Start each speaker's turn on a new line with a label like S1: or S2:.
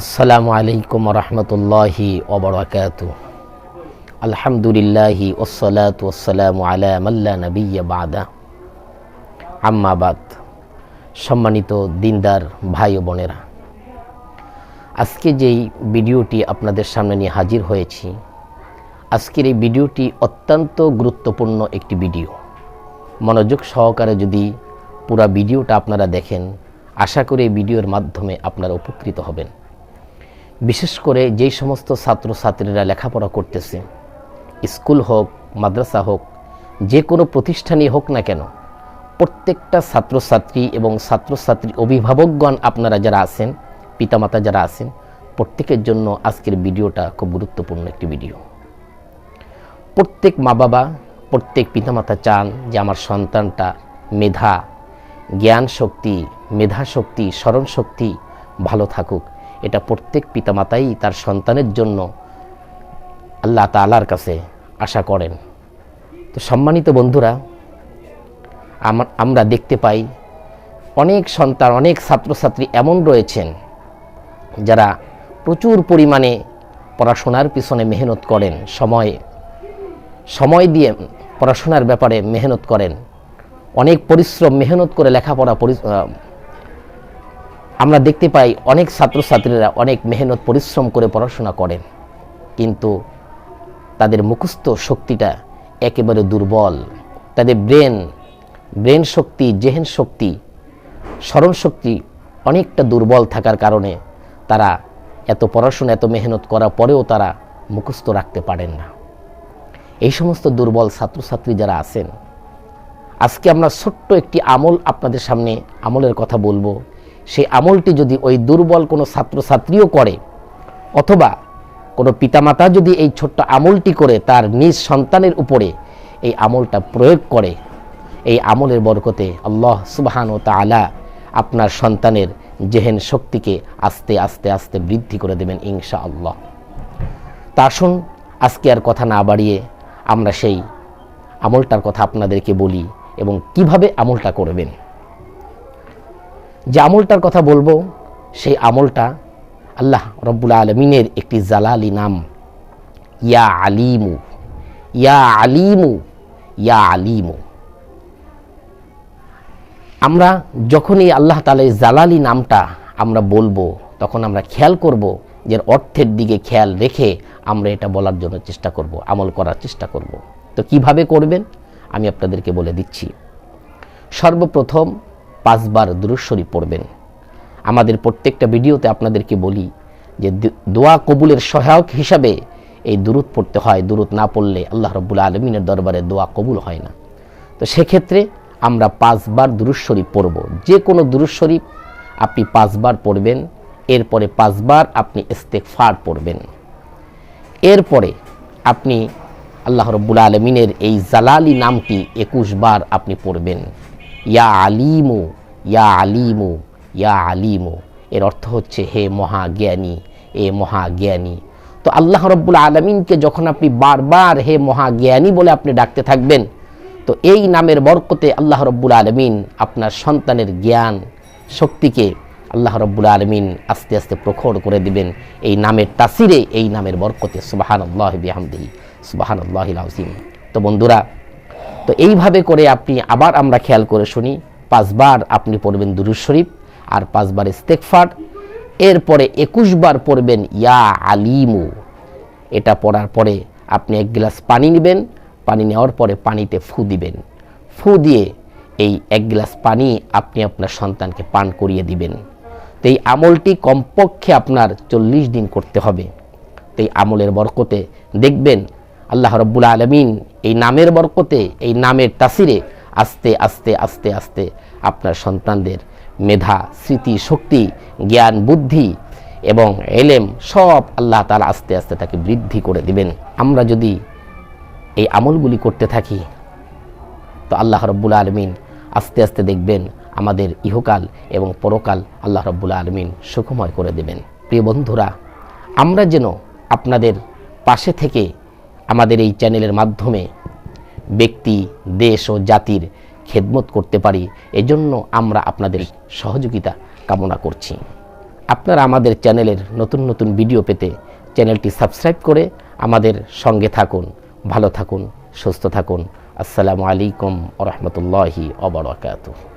S1: আসসালামু আলাইকুম রহমতুল্লাহি ওবরাকাত আলহামদুলিল্লাহি ওসলাত ওসালাম নবিয়া বাদা। আম্মাবাদ সম্মানিত দিনদার ভাই ও বোনেরা, আজকে যেই ভিডিওটি আপনাদের সামনে নিয়ে হাজির হয়েছি, আজকের এই ভিডিওটি অত্যন্ত গুরুত্বপূর্ণ একটি ভিডিও। মনোযোগ সহকারে যদি পুরা ভিডিওটা আপনারা দেখেন, আশা করি এই ভিডিওর মাধ্যমে আপনারা উপকৃত হবেন। বিশেষ করে যেই সমস্ত ছাত্রছাত্রীরা লেখাপড়া করতেছে, স্কুল হোক, মাদ্রাসা হোক, যে কোনো প্রতিষ্ঠানই হোক না কেন, প্রত্যেকটা ছাত্রছাত্রী এবং ছাত্রছাত্রী অভিভাবকগণ আপনারা যারা আছেন, পিতামাতা যারা আছেন, প্রত্যেকের জন্য আজকের ভিডিওটা খুব গুরুত্বপূর্ণ একটি ভিডিও। প্রত্যেক মা বাবা প্রত্যেক পিতামাতা চান যে আমার সন্তানটা মেধা জ্ঞান শক্তি মেধা শক্তি স্মরণ শক্তি ভালো থাকুক। এটা প্রত্যেক পিতামাতাই তার সন্তানের জন্য আল্লাহ তালার কাছে আশা করেন। তো সম্মানিত বন্ধুরা আমরা দেখতে পাই অনেক সন্তান, অনেক ছাত্রছাত্রী এমন রয়েছেন যারা প্রচুর পরিমাণে পড়াশোনার পিছনে মেহনত করেন, সময় সময় দিয়ে পড়াশোনার ব্যাপারে মেহনত করেন। অনেক পরিশ্রম, মেহনত করে লেখাপড়া আমরা দেখতে পাই অনেক ছাত্রছাত্রীরা অনেক মেহনত, পরিশ্রম করে পড়াশোনা করেন। কিন্তু তাদের মুখস্থ শক্তিটা একেবারে দুর্বল। তাদের ব্রেন ব্রেন শক্তি, জেহেন শক্তি, স্মরণ শক্তি অনেকটা দুর্বল থাকার কারণে তারা এত পড়াশোনা, এত মেহনত করার পরেও তারা মুখস্থ রাখতে পারেন না। এই সমস্ত দুর্বল ছাত্রছাত্রী যারা আছেন, আজকে আমরা ছোট্ট একটি আমল আপনাদের সামনে আমলের কথা বলব। সেই আমলটি যদি ওই দুর্বল কোনো ছাত্রছাত্রীও করে, অথবা কোনো পিতামাতা যদি এই ছোট্ট আমলটি করে তার নিজ সন্তানের উপরে এই আমলটা প্রয়োগ করে, এই আমলের বরকতে আল্লাহ সুবাহান ও তালা আপনার সন্তানের জেহেন শক্তিকে আস্তে আস্তে আস্তে বৃদ্ধি করে দেবেন ইনশা আল্লাহ তা আসুন আজকে আর কথা না বাড়িয়ে আমরা সেই আমলটার কথা আপনাদেরকে বলি এবং কীভাবে আমলটা করবেন। যে আমলটার কথা বলব, সেই আমলটা আল্লাহ রব্বুল আলমিনের একটি জালালি নাম। ইয়া আলিমু ইয়া আলিমু ইয়া আলিমু। আমরা যখন এই আল্লাহ তালা জালালি নামটা আমরা বলব, তখন আমরা খেয়াল করব যে অর্থের দিকে খেয়াল রেখে আমরা এটা বলার জন্য চেষ্টা করব, আমল করার চেষ্টা করব। তো কীভাবে করবেন? আমি আপনাদেরকে বলে দিচ্ছি। সর্বপ্রথম পাঁচবার দুরুশ্বরী পড়বেন। আমাদের প্রত্যেকটা ভিডিওতে আপনাদেরকে বলি যে দোয়া কবুলের সহায়ক হিসাবে এই দূরত পড়তে হয়। দূরত না পড়লে আল্লাহ রব্বুল আলমিনের দরবারে দোয়া কবুল হয় না। তো সেক্ষেত্রে আমরা পাঁচবার দুরুশ্বরী পড়ব। যে কোনো দুরুশ্বরী আপনি পাঁচবার পড়বেন, এরপরে পাঁচবার আপনি ইস্তেকফার পড়বেন। এরপরে আপনি আল্লাহ রব্বুল আলমিনের এই জালালি নামটি একুশ বার আপনি পড়বেন। ইয়া আলিমু ইয়া আলিমু ইয়া আলিমু। এর অর্থ হচ্ছে হে মহাজ্ঞানী, এ মহাজ্ঞানী। তো আল্লাহ রব্বুল আলমিনকে যখন আপনি বারবার হে মহাজ্ঞানী বলে আপনি ডাকতে থাকবেন, তো এই নামের বরকতে আল্লাহ রব্বুল আলমিন আপনার সন্তানের জ্ঞান, শক্তিকে আল্লাহ রব্বুল আলমিন আস্তে আস্তে প্রখর করে দিবেন। এই নামের তাসিরে, এই নামের বরকতে সুবাহান আল্লাহ বিহামদিহি সুবাহান আল্লাহ তো বন্ধুরা তো এইভাবে করে আপনি আবার আমরা খেয়াল করে শুনি, পাঁচবার আপনি পড়বেন দুরুজ শরীফ আর পাঁচবার ইস্তেকফার এরপরে একুশবার পড়বেন, ইয়া আলিমু। এটা পড়ার পরে আপনি এক গ্লাস পানি নেবেন, পানি নেওয়ার পরে পানিতে ফু দিবেন। ফু দিয়ে এই এক গ্লাস পানি আপনি আপনার সন্তানকে পান করিয়ে দিবেন। তো এই আমলটি কমপক্ষে আপনার চল্লিশ দিন করতে হবে। তো এই আমলের বরকতে দেখবেন আল্লাহ রব্বুল আলমিন এই নামের বরকতে, এই নামের তাসিরে আস্তে আস্তে আস্তে আস্তে আপনার সন্তানদের মেধা, স্মৃতি, শক্তি, জ্ঞান, বুদ্ধি এবং এলেম সব আল্লাহ তালা আস্তে আস্তে তাকে বৃদ্ধি করে দিবেন। আমরা যদি এই আমলগুলি করতে থাকি, তো আল্লাহ রব্বুল আলমিন আস্তে আস্তে দেখবেন আমাদের ইহকাল এবং পরকাল আল্লাহ রব্বুল আলমিন সুখময় করে দেবেন। প্রিয় বন্ধুরা, আমরা যেন আপনাদের পাশে থেকে আমাদের এই চ্যানেলের মাধ্যমে ব্যক্তি, দেশ ও জাতির খেদমত করতে পারি, এজন্য আমরা আপনাদের সহযোগিতা কামনা করছি। আপনারা আমাদের চ্যানেলের নতুন নতুন ভিডিও পেতে চ্যানেলটি সাবস্ক্রাইব করে আমাদের সঙ্গে থাকুন, ভালো থাকুন, সুস্থ থাকুন। আসসালামু আলাইকুম ওরহমতুল্লাহি অবরাকাতুহ